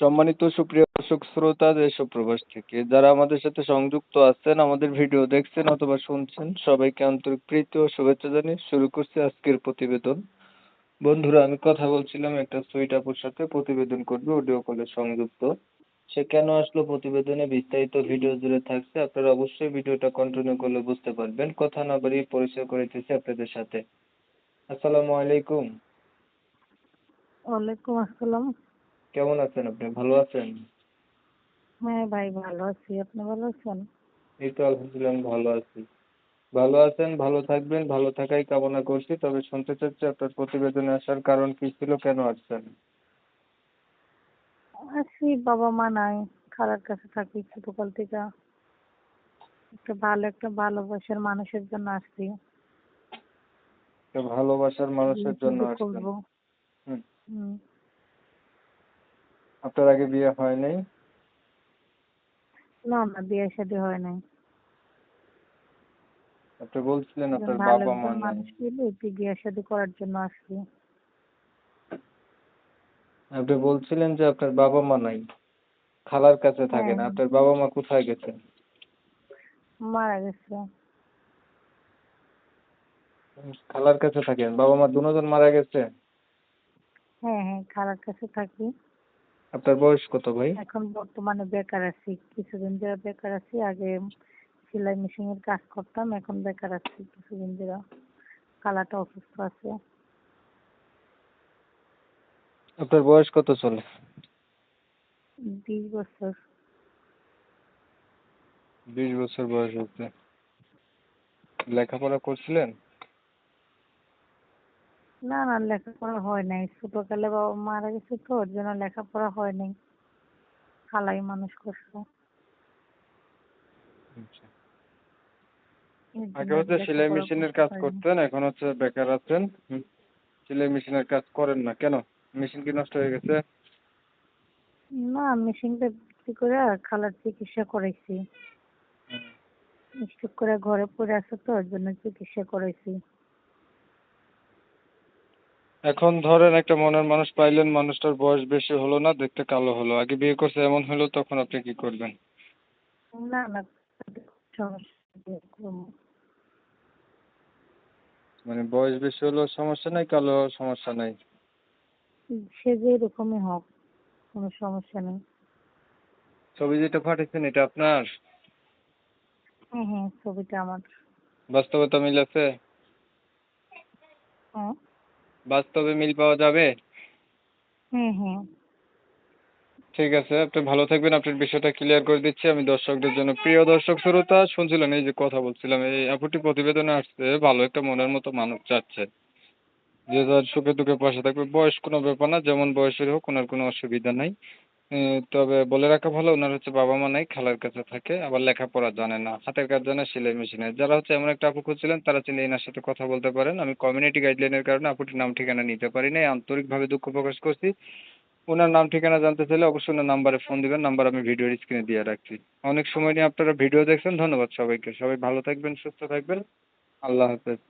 সম্মানিত সুপ্রিয় দর্শক, শ্রোতা, দেশ ও প্রবাস থেকে যারা আমাদের সাথে সংযুক্ত আছেন, আমাদের ভিডিও দেখছেন অথবা শুনছেন, সবাইকে আন্তরিক প্রীতি ও শুভেচ্ছা জানিয়ে শুরু করছি আজকের প্রতিবেদন। বন্ধুরা, আমি কথা বলছিলাম একটা সুইট আপুর সাথে, প্রতিবেদন করবে, অডিও কলে সংযুক্ত। সে কেন আসলো প্রতিবেদনে, বিস্তারিত ভিডিও জুড়ে থাকছে, আপনারা অবশ্যই ভিডিওটা কন্টিনিউ করলে বুঝতে পারবেন। কথা না বাড়িয়ে পরিচয় করেতেছি আপনাদের সাথে। আসসালামু আলাইকুম। ওয়ালাইকুম আসসালাম। কেমন আছেন আপনি? ভালো আছেন? হ্যাঁ ভাই ভালো আছি। আপনি ভালো আছেন? এই তো আলহামদুলিল্লাহ আমি ভালো আছি। ভালো আছেন ভালো থাকবেন ভালো থাকাই কামনা করছি। তবে শুনতে চাচ্ছি আপনার প্রতিবেদনে আসার কারণ কি ছিল কেন আসছেন? আছি বাবা মা নাই খালার কাছে থাকি ছোটকাল থেকে। একটা ভালো একটা ভালোবাসার মানুষের জন্য আসছি। ভালোবাসার মানুষের জন্য আসছেন। হুম। আপনার আগে বিয়ে হয় নাই? না না বিয়ে শাদী হয় নাই। আপনি বলছিলেন আপনার বাবা মা নাই। মানুষ বিয়ে শাদী করার জন্য আসছি আপনি বলছিলেন যে আপনার বাবা মা নাই। খালার কাছে থাকেন হ্যাঁ। আপনার বাবা মা কোথায় গেছেন মারা গেছে। খালার কাছে থাকেন বাবা মা দুজন মারা গেছে? হ্যাঁ হ্যাঁ খালার কাছে থাকি। আপনার বয়স কত ভাই? এখন বর্তমানে বেকার আছি কিছুদিন ধরে বেকার আছি আগে সেলাই মেশিনের কাজ করতাম এখন বেকার আছি কিছুদিন ধরে। খালাটা অসুস্থ আছে। আপনার বয়স কত চলে? বিশ বছর। বিশ বছর বয়স হচ্ছে। লেখাপড়া করছিলেন? না না লেখাপড়া হয় নাই। ছোটকালে বাবা মারা গেছে তো ওর জন্য লেখাপড়া হয় নাই। খালাই মানুষ করছে আগে হচ্ছে সেলাই মেশিনের কাজ করতেন এখন হচ্ছে বেকার আছেন। সেলাই মেশিনের কাজ করেন না কেন? মেশিন কি নষ্ট হয়ে গেছে? না মেশিনটা বিক্রি করে খালার চিকিৎসা করাইছি। করে ঘরে পড়ে আছে তো ওর জন্য চিকিৎসা করাইছি। এখন ধরেন একটা মনের মানুষ পাইলেন মানুষটার বয়স বেশি হলো না দেখতে কালো হলো। আগে বিয়ে করছে এমন হলো তখন আপনি কি করবেন? না না। মানে বয়স বেশি হলেও সমস্যা নাই কালো হওয়ার সমস্যা নাই? সে যে এরকমই হোক কোনো সমস্যা নেই। ছবি যেটা পাঠিয়েছেন এটা আপনার? হ্যাঁ হ্যাঁ ছবিটা আমার। বাস্তবতা মিল আছে? হ্যাঁ। বাস্তবে মিল পাওয়া যাবে? হুম হুম। ঠিক আছে আপনি ভালো থাকবেন। আপনার বিষয়টা ক্লিয়ার করে দিচ্ছি। আমি দর্শকদের জন্য প্রিয় দর্শক শ্রোতা শুনছিলেন এই যে কথা বলছিলাম এই আপুটি প্রতিবেদনে আসছে ভালো একটা মনের মতো মানুষ চাচ্ছে। যে তার সুখে দুঃখে পাশে থাকবে বয়স কোনো ব্যাপার না যেমন বয়সের হোক ওনার কোনো অসুবিধা নাই। তবে বলে রাখা ভালো ওনার হচ্ছে বাবা মা নাই, খালার কাছে থাকে, আবার লেখাপড়া জানে না। হাতের কাজ জানে, সেলাই মেশিনের যারা হচ্ছে এমন একটা আপু খুঁজছিলেন, তারা চাইলে এনার সাথে কথা বলতে পারেন। আমি কমিউনিটি গাইডলাইনের কারণে আপুটির নাম ঠিকানা নিতে পারি নাই, আন্তরিকভাবে দুঃখ প্রকাশ করছি। ওনার নাম ঠিকানা জানতে চাইলে অবশ্যই ওনার নাম্বারে ফোন দিবেন নাম্বার আমি ভিডিওর স্ক্রিনে দিয়ে রাখছি। অনেক সময় নিয়ে আপনারা ভিডিও দেখছেন, ধন্যবাদ সবাইকে। সবাই ভালো থাকবেন, সুস্থ থাকবেন। আল্লাহ হাফেজ।